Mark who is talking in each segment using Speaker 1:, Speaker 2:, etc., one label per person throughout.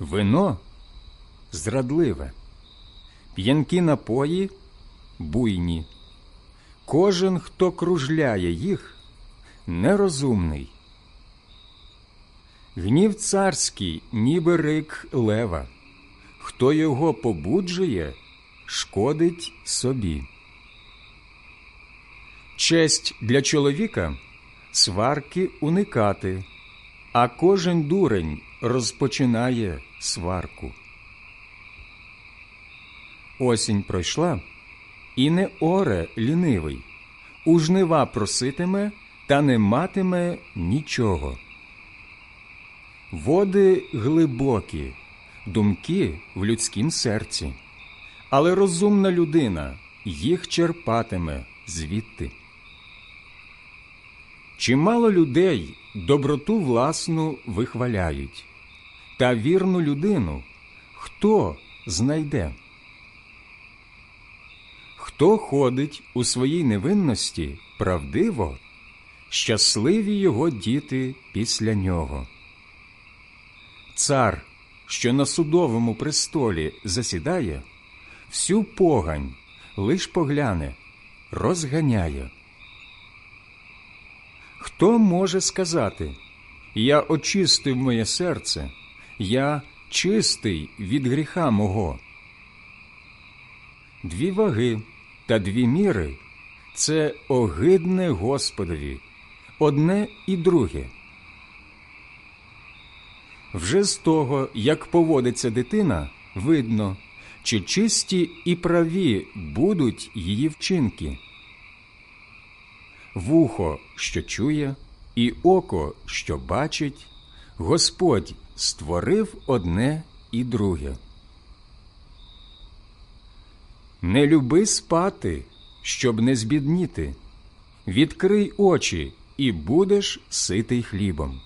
Speaker 1: вино зрадливе, п'янкі напої буйні. Кожен, хто кружляє їх, нерозумний. Гнів царський, ніби рик лева, хто його побуджує, шкодить собі. Честь для чоловіка сварки уникати, а кожен дурень розпочинає сварку. Осінь пройшла, і не оре лінивий, у жнива проситиме та не матиме нічого. Води глибокі, думки в людськім серці, але розумна людина їх черпатиме звідти. Чимало людей доброту власну вихваляють, та вірну людину хто знайде? Хто ходить у своїй невинності правдиво, щасливі його діти після нього. Цар, що на судовому престолі засідає, всю погань лиш погляне, розганяє. Хто може сказати Я очистив моє серце, я чистий від гріха мого? Дві ваги та дві міри це огидне Господові, одне і друге. Вже з того, як поводиться дитина, видно, чи чисті і праві будуть її вчинки. Вухо, що чує, і око, що бачить, Господь створив одне і друге. Не люби спати, щоб не збідніти. Відкрий очі, і будеш ситий хлібом.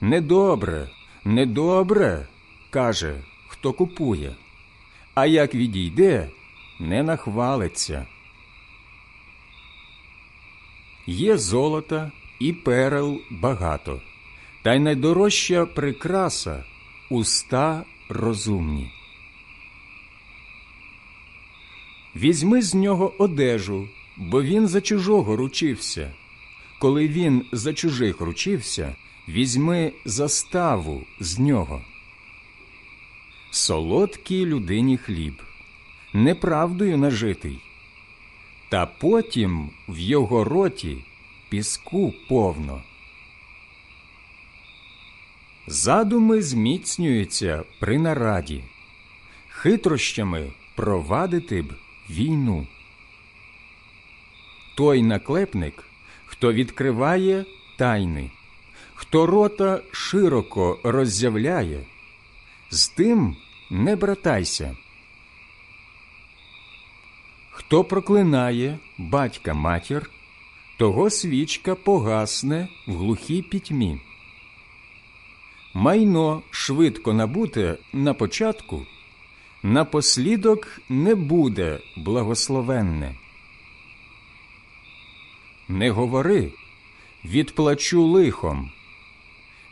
Speaker 1: Недобре, недобре, каже, хто купує, а як відійде, не нахвалиться. Є золота і перел багато, та й найдорожча прикраса уста розумні. Візьми з нього одежу, бо він за чужого ручився. Коли він за чужих ручився, візьми заставу з нього. Солодкий людині хліб, неправдою нажитий, та потім в його роті піску повно. Задуми зміцнюються при нараді, хитрощами провадити б війну. Той наклепник, хто відкриває тайни, хто рота широко роззявляє, з тим не братайся. Хто проклинає батька матір, того свічка погасне в глухій пітьмі. Майно швидко набуте на початку напослідок не буде благословенне. Не говори, відплачу лихом,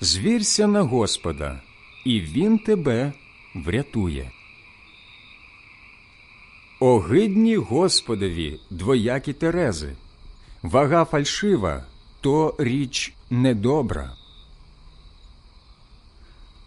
Speaker 1: звірся на Господа, і Він тебе врятує. Огидні Господові двоякі терези, вага фальшива то річ недобра.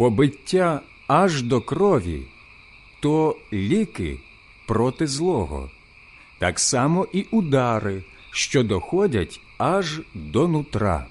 Speaker 1: Побиття аж до крові, то ліки проти злого, так само і удари, що доходять аж до нутра.